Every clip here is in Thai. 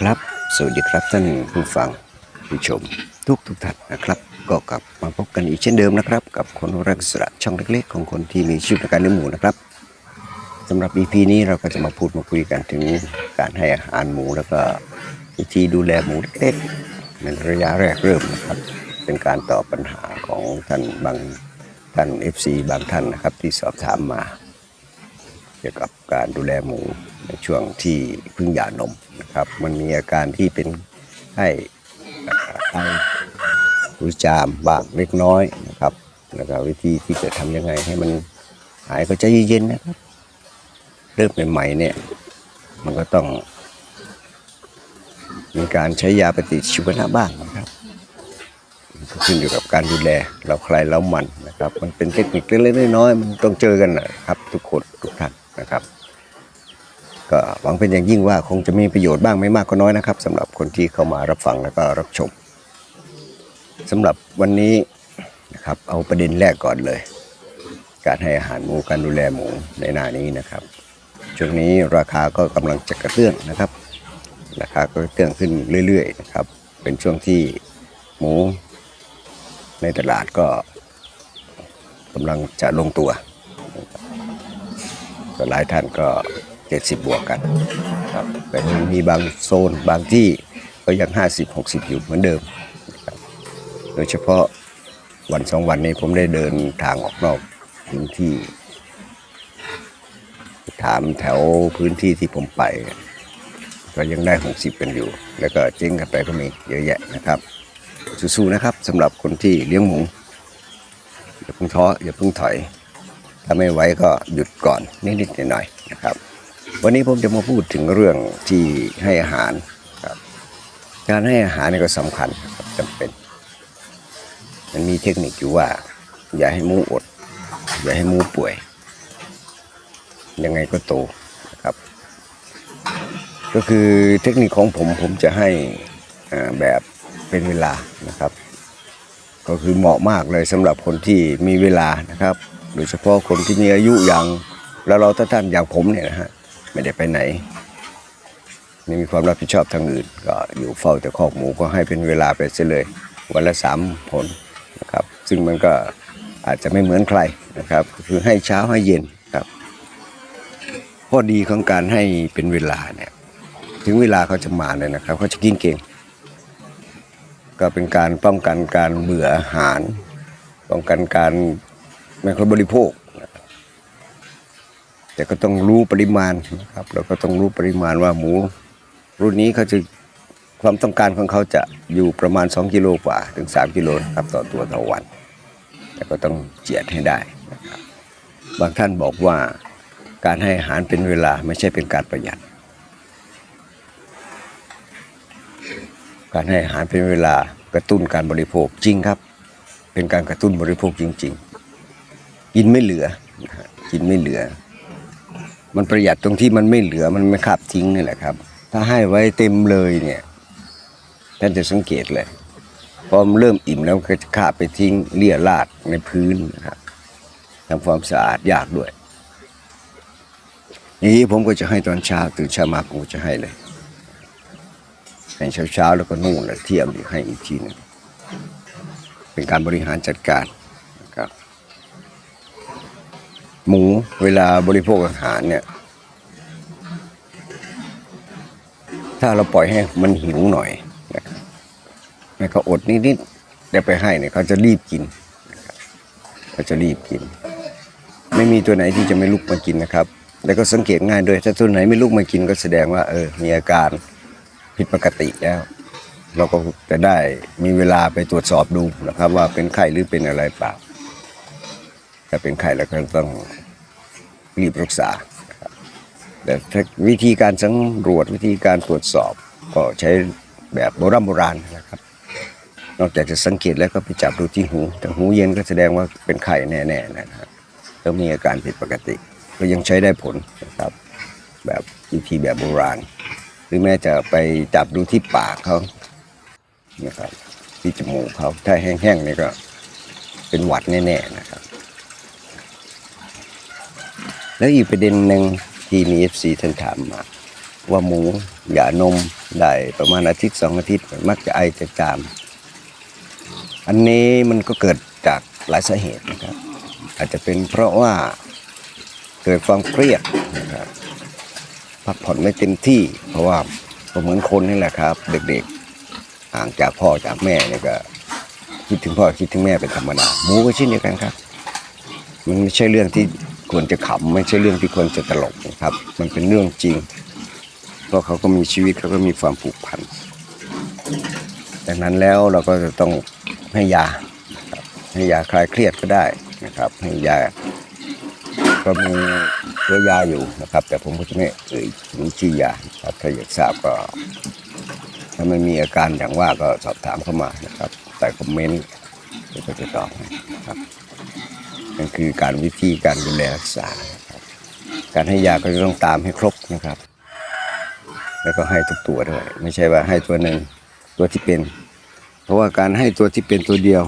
ครับ สวัสดีครับท่านผู้ฟังผู้ชมทุกทุกท่านนะครับ ก็กลับมาพบกันอีกเช่นเดิมนะครับ กับคนรักสระช่องเล็กๆ ของคนที่มีชีวิตในการเลี้ยงหมูนะครับสำหรับ EP นี้เราก็จะมาพูดมาคุยกันถึงการให้อาหารหมูแล้วก็วิธีดูแลหมูเล็กๆในระยะแรกเริ่มนะครับ เป็นการตอบปัญหาของท่านบางท่าน FC บางท่านนะครับที่สอบถามมา เกี่ยวกับการดูแลหมู ช่วงที่เพิ่งหย่านมนะครับ มันมีอาการที่เป็นให้ไอรู้จามบ้างเล็กน้อยนะครับแล้วก็วิธีที่จะทำยังไงให้มันหายก็ใจเย็นๆนะครับ เริ่มใหม่ๆเนี่ย มันก็ต้อง มีการใช้ยาปฏิชีวนะบ้างนะครับก็ขึ้นอยู่กับการดูแลเราใครเรามันนะครับ มันเป็นเทคนิคเล็กๆน้อยๆมันต้องเจอกันนะครับ ทุกคนทุกท่านนะครับ ก็หวังเป็นอย่างยิ่งว่าคงจะมีประโยชน์บ้างไม่มากก็น้อยนะครับสำหรับคนที่เข้ามารับฟังแล้วก็รับชมสำหรับวันนี้นะครับเอาประเด็นแรกก่อนเลย การให้อาหารหมูการดูแลหมูในหน้านี้นะครับช่วงนี้ราคาก็กำลังจะกระเตื้องนะครับราคาก็เตื้องขึ้นเรื่อยๆนะครับ เป็นช่วงที่หมูในตลาดก็กำลังจะลงตัว ก็หลายท่านก็ 70บวกกันครับแต่มีบางโซนบางที่ก็ยัง50 60อยู่เหมือนเดิม โดยเฉพาะวันสองวันนี้ผมได้เดินทางออกนอกพื้นที่ ถามแถวพื้นที่ที่ผมไป ก็ยังได้60กันอยู่ แล้วก็เจ๊งกันไปก็มีเยอะแยะนะครับ สู้ๆนะครับสำหรับคนที่เลี้ยงหมูอย่าเพิ่งท้ออย่าเพิ่งถอย ถ้าไม่ไหวก็หยุดก่อนนิดๆหน่อยๆนะครับ วันนี้ผมจะมาพูดถึงเรื่องที่ให้อาหารครับการให้อาหารนี่ก็สำคัญครับจำเป็น มันมีเทคนิคอยู่ว่า อย่าให้หมูอด อย่าให้หมูป่วย ยังไงก็โตนะครับ ก็คือเทคนิคของผมผมจะให้แบบเป็นเวลานะครับ ก็คือเหมาะมากเลยสำหรับคนที่มีเวลานะครับ โดยเฉพาะคนที่มีอายุอย่างแล้วเราท่านอย่างผมเนี่ยนะฮะ ไม่ได้ไปไหน ไม่มีความรับผิดชอบทางอื่น ก็อยู่เฝ้าแต่คอกหมูก็ให้เป็นเวลาไปเสียเลย วันละสามผลนะครับ ซึ่งมันก็อาจจะไม่เหมือนใครนะครับ คือให้เช้าให้เย็นครับข้อดีของการให้เป็นเวลาเนี่ยถึงเวลาเขาจะมาเลยนะครับเขาจะกินเก่ง ก็เป็นการป้องกันการเบื่ออาหาร ป้องกันการไม่ค่อยบริโภค แต่ก็ต้องรู้ปริมาณนะครับ เราก็ต้องรู้ปริมาณว่าหมู รุ่นนี้เขาจะความต้องการของเขาจะอยู่ประมาณ 2 กิโลกว่าถึง 3 กิโลครับต่อตัวต่อวัน แต่ก็ต้องเจียดให้ได้นะครับ บางท่านบอกว่าการให้อาหารเป็นเวลาไม่ใช่เป็นการประหยัด การให้อาหารเป็นเวลากระตุ้นการบริโภคจริงครับ เป็นการกระตุ้นบริโภคจริง ๆ กินไม่เหลือ กินไม่เหลือ มันประหยัดตรงที่มันไม่เหลือมันไม่ขาบทิ้งนี่แหละครับ ถ้าให้ไว้เต็มเลยเนี่ยท่านจะสังเกตเลยพอมเริ่มอิ่มแล้วก็จะขาบไปทิ้งเลี่ยราดในพื้นนะครับทำความสะอาดยากด้วยอย่างนี้ผมก็จะให้ตอนเช้าตื่นเช้ามาผมก็จะให้เลยให้เช้าๆแล้วก็นู่นแล้วเที่ยงให้อีกทีหนึงเป็นการบริหารจัดการนะครับ หมูเวลาบริโภคอาหารเนี่ย ถ้าเราปล่อยให้มันหิวหน่อยนะครับเขาอดนิดๆแล้วไปให้เนี่ยเขาจะรีบกินเขาจะรีบกิน ไม่มีตัวไหนที่จะไม่ลุกมากินนะครับ แล้วก็สังเกตง่ายด้วยถ้าตัวไหนไม่ลุกมากินก็แสดงว่า เออ มีอาการผิดปกติแล้ว เราก็จะได้มีเวลาไปตรวจสอบดูนะครับ ว่าเป็นไข้หรือเป็นอะไรเปล่า ถ้าเป็นไข้แล้วก็ต้องรีบรักษา แต่วิธีการสังรวจวิธีการตรวจสอบก็ใช้แบบโบราณโบราณนะครับ นอกจากจะสังเกตแล้วก็ไปจับดูที่หูแต่หูเย็นก็แสดงว่าเป็นไข้แน่ๆนะครับต้องมีอาการผิดปกติ ก็ยังใช้ได้ผลนะครับ แบบวิธีแบบโบราณ หรือแม้จะไปจับดูที่ปากเขานะครับที่จมูกเขาถ้าแห้งๆนี่ก็เป็นหวัดแน่ๆนะครับ แล้วอีกประเด็นหนึ่งที่มีเอฟซีท่านถามมา ว่าหมูหย่านมได้ประมาณอาทิตย์สองอาทิตย์ มักจะไอจะจาม อันนี้มันก็เกิดจากหลายสาเหตุนะครับ อาจจะเป็นเพราะว่าเกิดความเครียดนะครับพักผ่อนไม่เต็มที่ เพราะว่าก็เหมือนคนนี่แหละครับ เด็กๆห่างจากพ่อจากแม่เนี่ยก็คิดถึงพ่อคิดถึงแม่เป็นธรรมดาหมูก็เช่นเดียวกันครับ มันไม่ใช่เรื่องที่ ควรจะขำไม่ใช่เรื่องที่ควรจะตลกนะครับ มันเป็นเรื่องจริง เพราะเขาก็มีชีวิตเขาก็มีความผูกพันดังนั้นแล้วเราก็จะต้องให้ยาให้ยาคลายเครียดก็ได้นะครับให้ยาก็มีตัวยาอยู่นะครับ แต่ผมก็จะไม่เอ่ยถึงชื่อยาครับถ้าอยากทราบก็ ถ้าไม่มีอาการอย่างว่าก็สอบถามเข้ามานะครับใต้คอมเมนต์เดี๋ยวก็จะตอบให้นะครับันคือการวิธีการดูแลรักษาครับการให้ยาก็จะต้องตามให้ครบนะครับ แล้วก็ให้ทุกตัวด้วย ไม่ใช่ว่าให้ตัวหนึ่งตัวที่เป็น เพราะว่าการให้ตัวที่เป็นตัวเดียว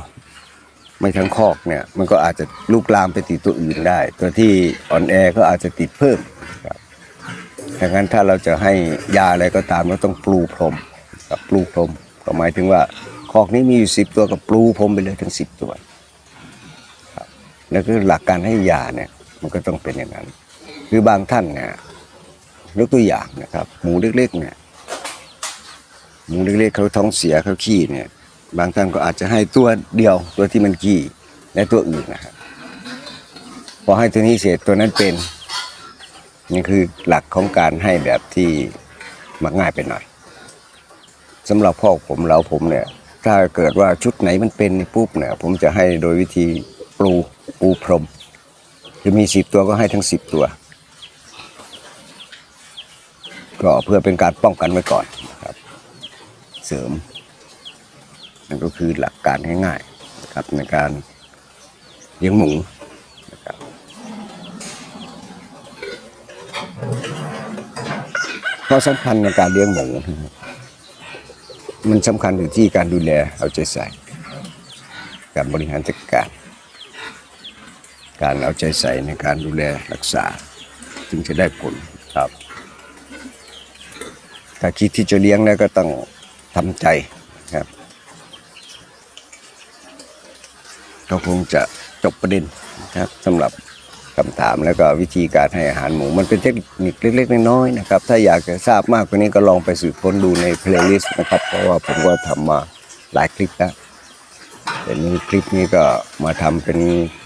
ไม่ทั้งคอกเนี่ย มันก็อาจจะลุกลามไปติดตัวอื่นได้ ตัวที่อ่อนแอก็อาจจะติดเพิ่มครับดังนั้นถ้าเราจะให้ยาอะไรก็ตามเราต้องปลูพรมกับปลูพรมก็หมายถึงว่าคอกนี้มีอยู่สิบตัวกับปลูพรมไปเลยทั้งสิบตัว แล้วก็หลักการให้ยาเนี่ย มันก็ต้องเป็นอย่างนั้น คือบางท่านเนี่ยยกตัวอย่างนะครับ หมูเล็กๆเนี่ยหมูเล็กๆเขาท้องเสียเขาขี้เนี่ย บางท่านก็อาจจะให้ตัวเดียวตัวที่มันขี้และตัวอื่นนะครับพอให้ตัวนี้เสร็จตัวนั้นเป็นนี่คือหลักของการให้แบบที่มักง่ายไปหน่อยสำหรับพ่อผมเราผมเนี่ย ถ้าเกิดว่าชุดไหนมันเป็นปุ๊บเนี่ย ผมจะให้โดยวิธี ปลูปูพรมคือมีสิบตัวก็ให้ทั้งสิบตัว ก็เพื่อเป็นการป้องกันไว้ก่อนนะครับ เสริมนั่นก็คือหลักการง่ายๆนะครับในการเลี้ยงหมูนะครับข้อสำคัญในการเลี้ยงหมูมันสำคัญอยู่ที่การดูแลเอาใจใส่ การบริหารจัดการ การเอาใจใส่ในการดูแลรักษา จึงจะได้ผลครับ ถ้าคิดที่จะเลี้ยงแล้วก็ต้องทำใจครับก็คงจะจบประเด็นนะครับสำหรับคำถามแล้วก็วิธีการให้อาหารหมูมันเป็นเทคนิคเล็กๆน้อยๆนะครับ ถ้าอยากจะทราบมากกว่านี้ก็ลองไปสืบค้นดูในเพลย์ลิสต์นะครับ เพราะว่าผมก็ทำมาหลายคลิปแล้ว แต่นี้คลิปนี้ก็มาทำเป็น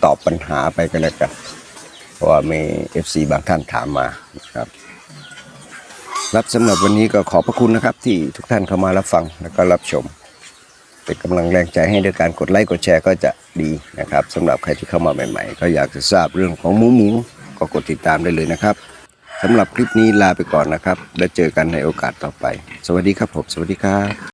ตอบปัญหาไปกันแล้วกันเพราะว่ามี FC บางท่านถามมานะครับรับสำหรับวันนี้ก็ขอบพระคุณนะครับ ที่ทุกท่านเข้ามารับฟังแล้วก็รับชม เป็นกำลังแรงใจให้ด้วยการกดไลค์กดแชร์ก็จะดีนะครับสำหรับใครที่เข้ามาใหม่ ๆ ก็อยากจะทราบเรื่องของหมูหมูก็กดติดตามได้เลยนะครับสำหรับคลิปนี้ลาไปก่อนนะครับ แล้วเจอกันในโอกาสต่อไป สวัสดีครับผม สวัสดีครับ